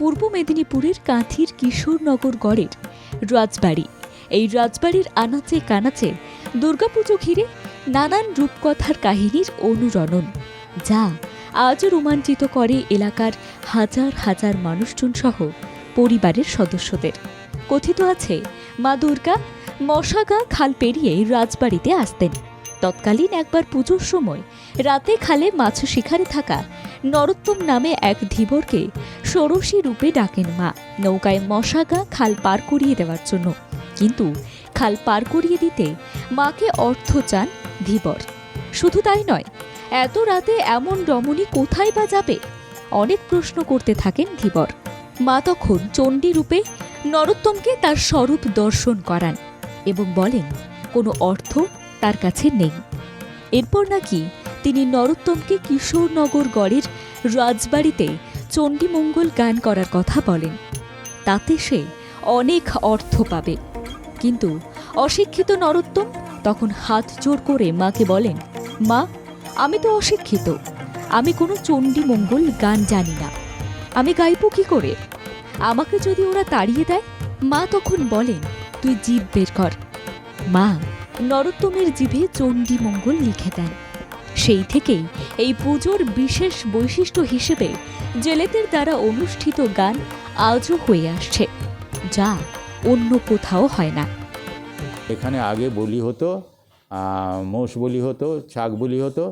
পূর্ব মেদিনীপুরের কাঁথির কিশোরনগর গড়ের রাজবাড়ি। এই রাজবাড়ির আনাচে কানাচে দুর্গাপুজো ঘিরে নানান রূপকথার কাহিনীর অনুরণন, যা আজও রোমাঞ্চিত করে এলাকার হাজার হাজার মানুষজন সহ পরিবারের সদস্যদের। কথিত আছে, মা দুর্গা মশাগা খাল পেরিয়ে রাজবাড়িতে আসতেন। তৎকালীন একবার পুজোর সময় রাতে খালে মাছ শিকারে থাকা নরোত্তম নামে এক ধীবরকে ষোড়শী রূপে ডাকেন মা। নৌকায় মশাগা খাল পার করিয়ে দেওয়ার জন্য। কিন্তু খাল পার করিয়ে দিতে মাকে অর্থ চান ধীবর। শুধু তাই নয়, এত রাতে এমন রমণী কোথায় বা যাবে? অনেক প্রশ্ন করতে থাকেন ধীবর। মা তখন চণ্ডী রূপে নরোত্তমকে তার স্বরূপ দর্শন করান এবং বলেন, কোনো অর্থ তার কাছে নেই। এরপর নাকি তিনি নরোত্তমকে কিশোরনগর গড়ের রাজবাড়িতে চণ্ডীমঙ্গল গান করার কথা বলেন। তাতে সে অনেক অর্থ পাবে। কিন্তু অশিক্ষিত নরোত্তম তখন হাত জোর করে মাকে বলেন, মা, আমি তো অশিক্ষিত। আমি কোনো চণ্ডীমঙ্গল গান জানি না। আমি গাইব কি করে? আমাকে যদি ওরা তাড়িয়ে দেয়? মা তখন বলেন, তুই জীব বের কর। মা নরোত্তমের জিভে চণ্ডীমঙ্গল লিখে দেন। সেই থেকেই এই পুজোর বিশেষ বৈশিষ্ট্য হিসেবে জেলেদের দ্বারা অনুষ্ঠিত গান আজও হয়ে আসছে, যা অন্য কোথাও হয় না। এখানে আগে বলি হতো মোষ বলি হতো, ছাগ বলি হতো,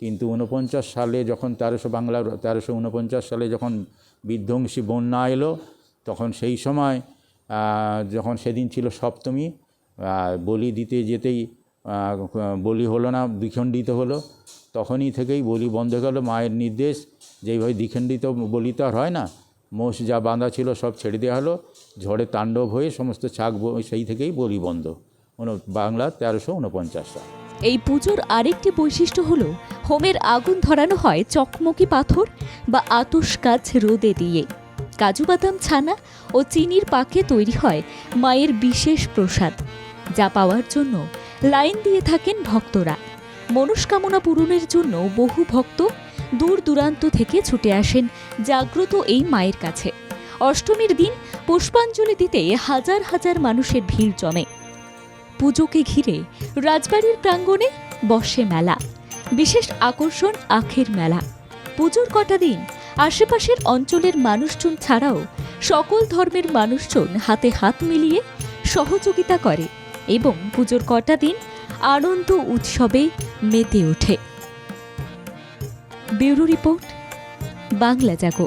কিন্তু উনপঞ্চাশ সালে যখন তেরোশো বাংলার তেরোশো উনপঞ্চাশ সালে যখন বিধ্বংসী বন্যা এলো, তখন সেই সময় যখন সেদিন ছিল সপ্তমী বলি দিতে যেতেই বলি হলো না, দ্বিখণ্ডিত হলো। তখনই থেকেই বলি বন্ধ গেল। মায়ের নির্দেশ যেইভাবে দ্বিখণ্ডিত বলি তো আর হয় না। মোষ যা বাঁধা ছিল সব ছেড়ে দেওয়া হলো। ঝড়ে তাণ্ডব হয়ে সমস্ত ছাগ সেই থেকেই বলি বন্ধ। বাংলা তেরোশো উনপঞ্চাশ সাল এই পুজোর আরেকটি বৈশিষ্ট্য হলো, হোমের আগুন ধরানো হয় চকমকি পাথর বা আতস কাজ রোদে দিয়ে। কাজু বাদাম ছানা ও চিনির পাকে তৈরি হয় মায়ের বিশেষ প্রসাদ, যা পাওয়ার জন্য লাইন দিয়ে থাকেন ভক্তরা। মনস্কামনা পূরণের জন্য বহু ভক্ত দূর দূরান্ত থেকে ছুটে আসেন, জাগ্রত এই মায়ের কাছে। অষ্টমীর দিন পুষ্পাঞ্জলি দিতে হাজার হাজার মানুষের ভিড় জমে। পুজোকে ঘিরে রাজবাড়ির প্রাঙ্গণে বসে মেলা, বিশেষ আকর্ষণ আখের মেলা। পুজোর কটা দিন আশেপাশের অঞ্চলের মানুষজন ছাড়াও সকল ধর্মের মানুষজন হাতে হাত মিলিয়ে সহযোগিতা করে। এবং পুজোর কটা দিন আনন্দ উৎসবে মেতে ওঠে। Bureau report Bangla Jago.